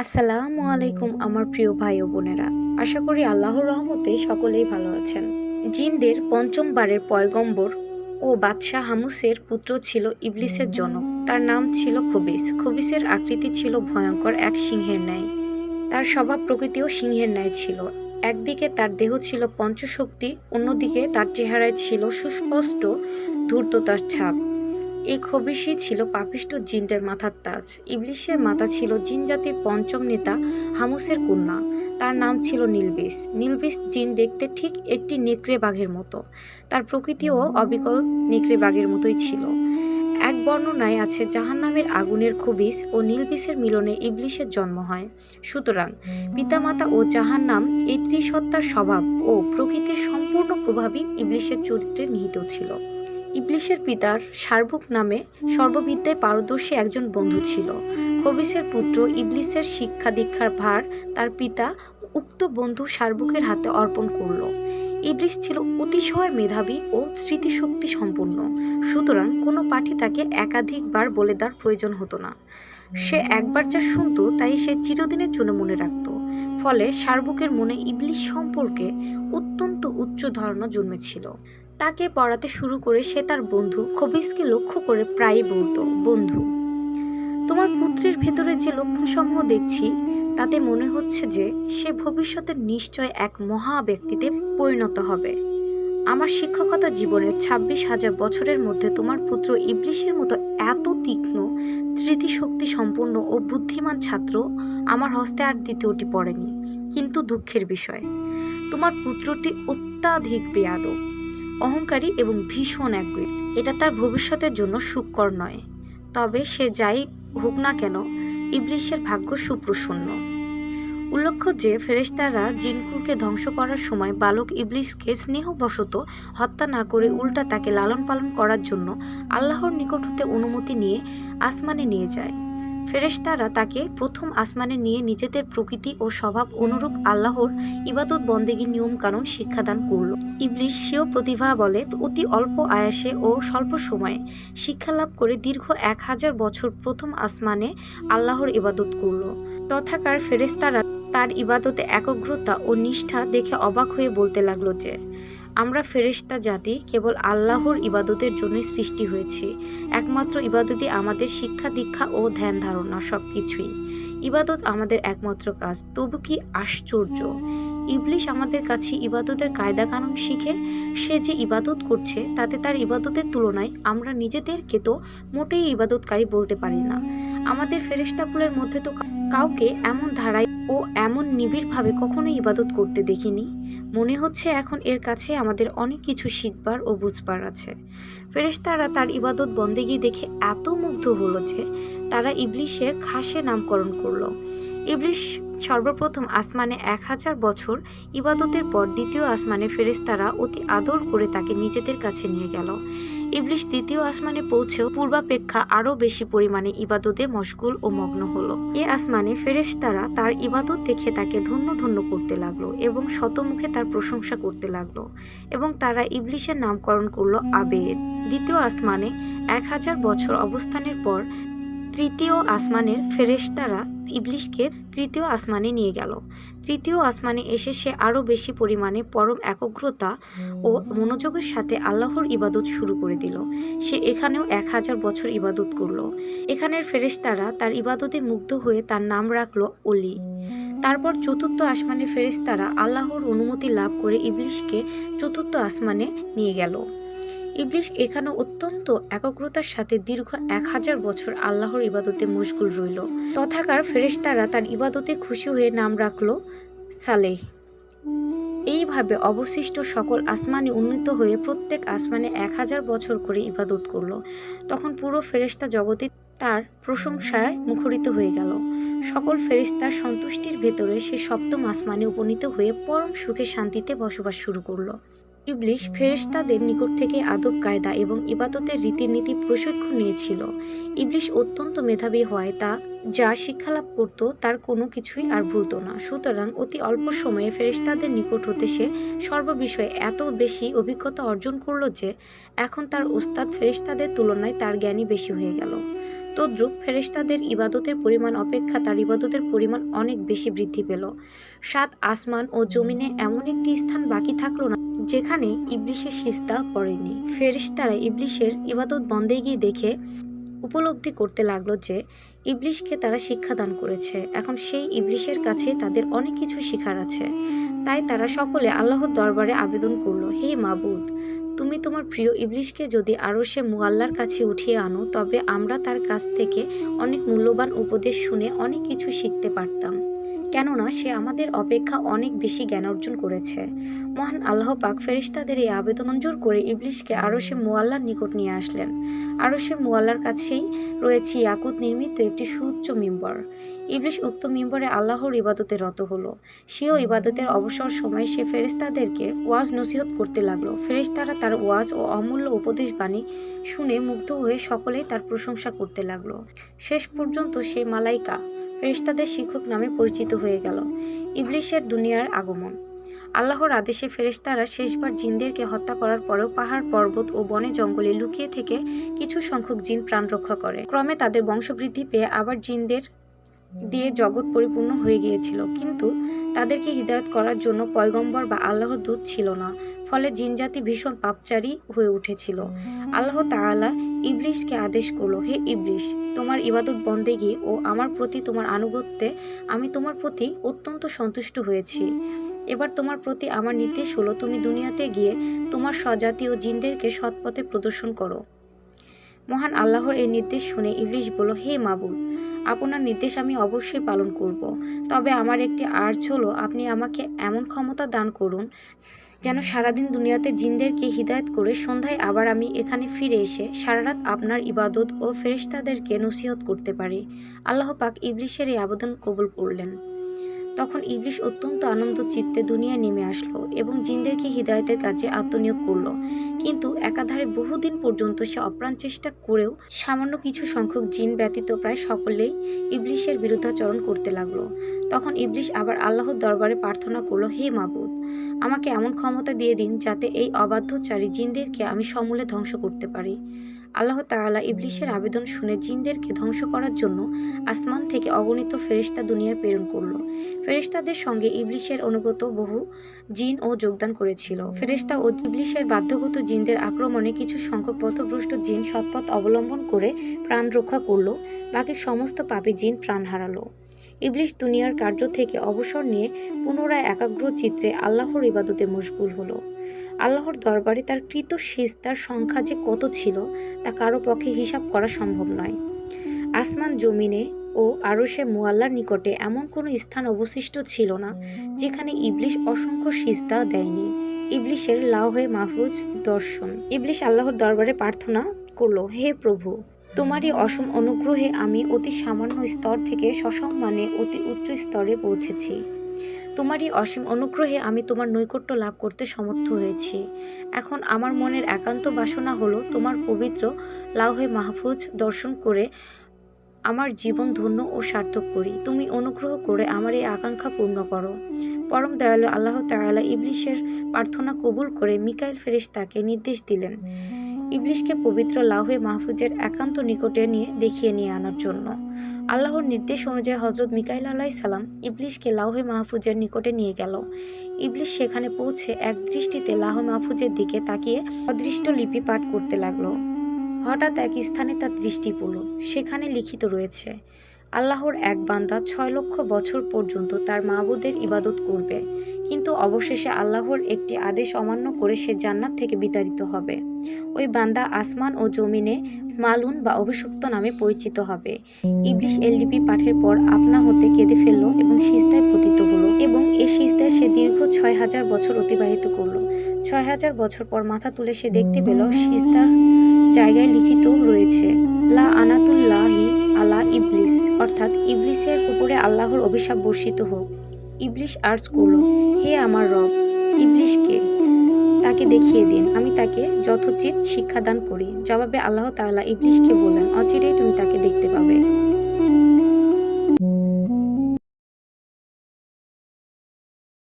আসসালামু আলাইকুম আমার প্রিয় ভাই ও বোনেরা। আশা করি আল্লাহর রহমতে সকলেই ভালো আছেন। জিনদের পঞ্চমবারের পয়গম্বর ও বাদশাহ হামুসের পুত্র ছিল ইবলিসের জনক। তার নাম ছিল খবিস। খবিসের আকৃতি ছিল ভয়ঙ্কর এক সিংহের ন্যায়। তার স্বভাব প্রকৃতিও সিংহের ন্যায় ছিল। একদিকে তার দেহ ছিল পঞ্চশক্তি, অন্যদিকে তার চেহারায় ছিল সুস্পষ্ট ধূর্ততার ছাপ। এই খবিসই ছিল পাপিষ্ট জিনদের মাথার তাজ। ইবলিশের মাতা ছিল জিন জাতির পঞ্চম নেতা হামুসের কন্যা। তার নাম ছিল নীলবিস নীলবিস জিন দেখতে ঠিক একটি নেকড়ে বাঘের মতো। তার প্রকৃতিও অবিকল নেকড়ে বাঘের মতোই ছিল। এক বর্ণনায় আছে, জাহান্নামের আগুনের খবিস ও নীলবিসের মিলনে ইবলিশের জন্ম হয়। সুতরাং পিতামাতা ও জাহান্নাম এই ত্রিসত্তার স্বভাব ও প্রকৃতির সম্পূর্ণ প্রভাবই ইবলিশের চরিত্রে নিহিত ছিল। ইবলিশের পিতার সার্বক নামে সর্ববিদ্যায় পারদর্শী একজন বন্ধু ছিল। খবিসের পুত্র ইবলিসের শিক্ষা দীক্ষার ভার তার পিতা উক্ত বন্ধু সার্বকের হাতে অর্পণ করল। ইবলিস ছিল অতিশয় মেধাবী ও স্মৃতিশক্তি সম্পন্ন। সুতরাং কোনো পাঠে তাকে একাধিকবার বলে দেওয়ার প্রয়োজন হতো না। সে একবার যা শুনতো তাই সে চিরদিনের জন্য মনে রাখত। ফলে সার্বকের মনে ইবলিশ সম্পর্কে অত্যন্ত উচ্চ ধারণা জন্মেছিল। তাকে পড়াতে শুরু করে সে তার বন্ধু খবিসকে লক্ষ্য করে প্রায়ই বলতো, বন্ধু, তোমার পুত্রের ভেতরে যে লক্ষণসমূহ দেখছি, তাতে মনে হচ্ছে যে সে ভবিষ্যতে নিশ্চয় এক মহা ব্যক্তিতে পরিণত হবে। আমার শিক্ষকতা জীবনের ছাব্বিশ হাজার বছরের মধ্যে তোমার পুত্র ইবলিশের মতো এত তীক্ষ্ণ, স্মৃতিশক্তি সম্পন্ন ও বুদ্ধিমান ছাত্র আমার হস্তে আর দ্বিতীয়টি পড়েনি। কিন্তু দুঃখের বিষয়, তোমার পুত্রটি অত্যাধিক বেয়াদব। অহংকারী এবং ভীষণ একগুই এটা তার ভবিষ্যতের জন্য সুকর নয়। তবে সে যাই হোক না কেন ইবলিশের ভাগ্য সুপ্রসন্ন। উল্লেখ্য যে ফেরেশতারা জিনকুরকে ধ্বংস করার সময় বালক ইবলিশকে স্নেহবশত হত্যা না করে উল্টা তাকে লালন পালন করার জন্য আল্লাহর নিকট হতে অনুমতি নিয়ে আসমানে নিয়ে যায়। ফেরেশতারা তাকে প্রথম আসমানে নিয়ে নিজেদের প্রকৃতি ও স্বভাব অনুরূপ আল্লাহর ইবাদত বন্দেগী নিয়মকানুন শিক্ষাদান করল। ইবলিশ সেও প্রতিভা বলে, অতি অল্প আয়াসে ও স্বল্প সময়ে শিক্ষা লাভ করে দীর্ঘ এক হাজার বছর প্রথম আসমানে আল্লাহর ইবাদত করল। তথাকার ফেরেশতারা তার ইবাদতে একগ্রতা ও নিষ্ঠা দেখে অবাক হয়ে বলতে লাগল যে আমরা ফেরেশতা জাতি কেবল আল্লাহর ইবাদতের জন্যই সৃষ্টি হয়েছি। একমাত্র ইবাদতই আমাদের শিক্ষা, দীক্ষা ও ধ্যান ধারণা সব কিছুই ইবাদত আমাদের একমাত্র কাজ। তবু কি আশ্চর্য? ইবলিশ আমাদের কাছে ইবাদতের কায়দা কানুন শিখে, সে যে ইবাদত করছে, তাতে তার ইবাদতের তুলনায় আমরা নিজেদেরকে তো মোটেই ইবাদতকারী বলতে পারি না। আমাদের ফেরেশতাকুলের মধ্যে তো কাউকে এমন ধারায় ও এমন নিবিড়ভাবে কখনোই ইবাদত করতে দেখিনি। মনে হচ্ছে এখন এর কাছে আমাদের অনেক কিছু শিখবার ও বুঝবার আছে। ফেরেশতারা তার ইবাদত বন্দেগি দেখে এত মুগ্ধ হলো যে তারা ইবলিশের খাসে নামকরণ করল। ইবলিশ সর্বপ্রথম আসমানে এক হাজার বছর ইবাদতের পর দ্বিতীয় আসমানে ফেরেশতারা অতি আদর করে তাকে নিজেদের কাছে নিয়ে গেল। ইবলিশ দ্বিতীয় আসমানে পৌঁছেও পূর্বাপেক্ষা আরও বেশি পরিমাণে ইবাদতে মশগুল ও মগ্ন হলো। এ আসমানে ফেরেশতারা তার ইবাদত দেখে তাকে ধন্য ধন্য করতে লাগল এবং শতমুখে তার প্রশংসা করতে লাগল এবং তারা ইবলিশের নামকরণ করল আবেদ। দ্বিতীয় আসমানে এক হাজার বছর অবস্থানের পর তৃতীয় আসমানের ফেরেশতারা ইবলিশকে তৃতীয় আসমানে নিয়ে গেল। তৃতীয় আসমানে এসে সে আরও বেশি পরিমাণে পরম একগ্রতা ও মনোযোগের সাথে আল্লাহর ইবাদত শুরু করে দিল। সে এখানেও এক হাজার বছর ইবাদত করল। এখানের ফেরেশতারা তার ইবাদতে মুগ্ধ হয়ে তার নাম রাখল অলি তারপর চতুর্থ আসমানে ফেরেশতারা আল্লাহর অনুমতি লাভ করে ইবলিশকে চতুর্থ আসমানে নিয়ে গেল। ইবলিশ এখানে অত্যন্ত একাগ্রতার সাথে দীর্ঘ এক হাজার বছর আল্লাহর ইবাদতে মশগুল রইল। তথাকার ফেরেশতারা তার ইবাদতে খুশি হয়ে নাম রাখল সালেহ। এইভাবে অবশিষ্ট সকল আসমানে উন্নীত হয়ে প্রত্যেক আসমানে এক হাজার বছর করে ইবাদত করল। তখন পুরো ফেরেশতা জগতে তার প্রশংসায় মুখরিত হয়ে গেল। সকল ফেরেশতার সন্তুষ্টির ভেতরে সে সপ্তম আসমানে উপনীত হয়ে পরম সুখে শান্তিতে বসবাস শুরু করল। ইবলিশ ফেরেশতাদের নিকট থেকে আদব, কায়দা এবং ইবাদতের রীতিনীতি প্রশিক্ষণ নিয়েছিল। ইবলিশ অত্যন্ত মেধাবী হওয়ায় তা, যা শিক্ষালাভ করত তার কোনো কিছুই আর ভুলতো না। সুতরাং অতি অল্প সময়ে ফেরেশতাদের নিকট হতে সে সর্ববিষয়ে এত বেশি অভিজ্ঞতা অর্জন করল যে, এখন তার ওস্তাদ ফেরেশতাদের তুলনায় তার জ্ঞানী বেশি হয়ে গেল। তদ্রূপ ফেরেশতাদের ইবাদতের পরিমাণ অপেক্ষা তার ইবাদতের পরিমাণ অনেক বেশি বৃদ্ধি পেল। সাত আসমান ও জমিনে এমন একটি স্থান বাকি থাকল না যেখানে ইবলিশের সিস্তা পড়েনি। ফেরেশতারা ইবলিশের ইবাদত বন্দেগী দেখে উপলব্ধি করতে লাগল যে, ইবলিশকে তারা শিক্ষাদান করেছে। এখন সেই ইবলিশের কাছে তাদের অনেক কিছু শেখার আছে। তাই তারা সকলে আল্লাহর দরবারে আবেদন করল, হে মাবুদ, তুমি তোমার প্রিয় ইবলিশকে যদি আরও সে মুআল্লার কাছে উঠিয়ে আনো, তবে আমরা তার কাছ থেকে অনেক মূল্যবান উপদেশ শুনে অনেক কিছু শিখতে পারতাম। কেননা সে আমাদের অপেক্ষা অনেক বেশি জ্ঞান অর্জন করেছে। মহান আল্লাহ পাক ফেরেশতাদের এই আবেদন মঞ্জুর করে ইবলিশকে আরও সে মুআল্লার নিকট নিয়ে আসলেন। আরও সে মুআল্লার কাছেই রয়েছে ইয়াকুত নির্মিত একটি সুউচ্চ মিম্বর। ইবলিশ উক্ত মিম্বরে আল্লাহর ইবাদতে রত হলো। সেও ইবাদতের অবসর সময় সে ফেরিস্তাদেরকে ওয়াজ নসিহত করতে লাগল। ফেরিস্তারা তার ওয়াজ ও অমূল্য উপদেশ বাণী শুনে মুগ্ধ হয়ে সকলেই তার প্রশংসা করতে লাগল। শেষ পর্যন্ত সে মালাইকা ফেরেশতাদের শিক্ষক নামে পরিচিত হয়ে গেল। ইবলিশের দুনিয়ার আগমন। আল্লাহর আদেশে ফেরেশতারা শেষবার জিনদেরকে হত্যা করার পরেও পাহাড়, পর্বত ও বনে জঙ্গলে লুকিয়ে থেকে কিছু সংখ্যক জিন প্রাণ রক্ষা করে। ক্রমে তাদের বংশবৃদ্ধি পেয়ে আবার জিনদের দিয়ে জগৎ পরিপূর্ণ হয়ে গিয়েছিল। কিন্তু তাদেরকে হৃদায়ত করার জন্য পয়গম্বর বা আল্লাহর দূত ছিল না। ফলে জিনজাতি ভীষণ পাপচারী হয়ে উঠেছিল। আল্লাহ তাআলা ইবলিশকে আদেশ করল, হে ইবলিশ, তোমার ইবাদত বন্দেগী ও আমার প্রতি তোমার আনুগত্যে আমি তোমার প্রতি অত্যন্ত সন্তুষ্ট হয়েছি। এবার তোমার প্রতি আমার নির্দেশ হলো, তুমি দুনিয়াতে গিয়ে তোমার স্বজাতি ও জিনদেরকে সৎপথে প্রদর্শন করো। মহান আল্লাহর এই নির্দেশ শুনে ইবলিশ বলল, হে মাবুদ আপনার নির্দেশ আমি অবশ্যই পালন করব। তবে আমার একটি আর্জ হলো, আপনি আমাকে এমন ক্ষমতা দান করুন যেন সারাদিন দুনিয়াতে জিনদেরকে হিদায়ত করে সন্ধ্যায় আবার আমি এখানে ফিরে এসে সারারাত আপনার ইবাদত ও ফেরিস্তাদেরকে নসিহত করতে পারি। আল্লাহ পাক ইবলিশের এই আবেদন কবুল করলেন। তখন ইবলিশ অত্যন্ত আনন্দ চিত্তে দুনিয়ায় নেমে আসলো এবং জিনদেরকে হিদায়তের কাজে আত্মনিয়োগ করল। কিন্তু একাধারে বহুদিন পর্যন্ত সে অপ্রাণ চেষ্টা করেও সামান্য কিছু সংখ্যক জিন ব্যতীত প্রায় সকলেই ইবলিশের বিরুদ্ধাচরণ করতে লাগল। তখন ইবলিশ আবার আল্লাহর দরবারে প্রার্থনা করল, হে মাবুদ, আমাকে এমন ক্ষমতা দিয়ে দিন যাতে এই অবাধ্যচারী জিনদেরকে আমি সমূলে ধ্বংস করতে পারি। আল্লাহ তাআলা ইবলিশের আবেদন শুনে জিনদেরকে ধ্বংস করার জন্য আসমান থেকে অগণিত ফেরেশতা দুনিয়ায় প্রেরণ করল। ফেরেশতাদের সঙ্গে ইবলিশের অনুগত বহু জিন ও যোগদান করেছিল। ফেরেশতা ও ইবলিশের বাধ্যগত জিনদের আক্রমণে কিছু সংখ্যক পথভ্রষ্ট জিন সৎপথ অবলম্বন করে প্রাণ রক্ষা করল। বাকি সমস্ত পাপী জিন প্রাণ হারালো। ইবলিশ দুনিয়ার কার্য থেকে অবসর নিয়ে পুনরায় একাগ্র চিত্রে আল্লাহর ইবাদতে মশগুল হলো। আল্লাহর দরবারে তার কৃত সিজদার সংখ্যা যে কত ছিল, তা কারও পক্ষে হিসাব করা সম্ভব নয়। আসমান জমিনে ও আরশে মুআল্লার নিকটে এমন কোনো স্থান অবশিষ্ট ছিল না, যেখানে ইবলিশ অসংখ্য সিজদা দেয়নি। ইবলিশের লাউহে মাহফুজ দর্শন। ইবলিশ আল্লাহর দরবারে প্রার্থনা করল, হে প্রভু, তোমারই অসম অনুগ্রহে আমি অতি সামান্য স্তর থেকে সসম্মানে অতি উচ্চ স্তরে পৌঁছেছি। তোমারই অসীম অনুগ্রহে আমি তোমার নৈকট্য লাভ করতে সমর্থ হয়েছি। এখন আমার মনের একান্ত বাসনা হলো তোমার পবিত্র লাউহে মাহফুজ দর্শন করে আমার জীবন ধন্য ও সার্থক করি। তুমি অনুগ্রহ করে আমার এই আকাঙ্ক্ষা পূর্ণ করো। পরম দয়ালু আল্লাহ তাআলা ইবলিশের প্রার্থনা কবুল করে মিকাইল ফেরেশতাকে নির্দেশ দিলেন। ইবলিশকে পবিত্র লাহুয়ে মাহফুজের একান্ত নিকটে নিয়ে দেখিয়ে নিয়ে আনার জন্য। আল্লাহর নির্দেশ অনুযায়ী হজরত মিকাইল আল্লাহ সালাম ইবলিশকে লাহুয়ে মাহফুজের নিকটে নিয়ে গেল। ইবলিশ সেখানে পৌঁছে এক দৃষ্টিতে লাহ মাহফুজের দিকে তাকিয়ে অদৃষ্ট লিপি পাঠ করতে লাগল। হঠাৎ এক স্থানে তার দৃষ্টি পড়ল। সেখানে লিখিত রয়েছে আল্লাহর এক বান্দা ছয় লক্ষ বছর পর্যন্ত তার মাবুদের ইবাদত করবে, কিন্তু অবশেষে আল্লাহর একটি আদেশ অমান্য করে সে জান্নাত থেকে বিতাড়িত হবে। ওই বান্দা আসমান ও জমিনে মালুন বা অভিশপ্ত নামে পরিচিত হবে। ইবলিশ এলডিপি পাঠের পর আপনা হতে কেঁদে ফেলল এবং সিস্তায় পতিত হলো এবং এই সিস্তায় সে দীর্ঘ ছয় হাজার বছর অতিবাহিত করল। ছয় হাজার বছর পর মাথা তুলে সে দেখতে পেল সিস্তার জায়গায় লিখিত রয়েছে, লা আনাতুল্লাহি আলা ইবলিস, অর্থাৎ ইবলিসের উপরে আল্লাহর অভিশাপ বর্ষিত হোক। ইবলিশ আর্জ করল, হে আমার রব ইবলিশকে তাকে দেখিয়ে দিন, আমি তাকে যথোচিত শিক্ষাদান করি। জবাবে আল্লাহ তাআলা ইবলিশকে বললেন, অচিরেই তুমি তাকে দেখতে পাবে।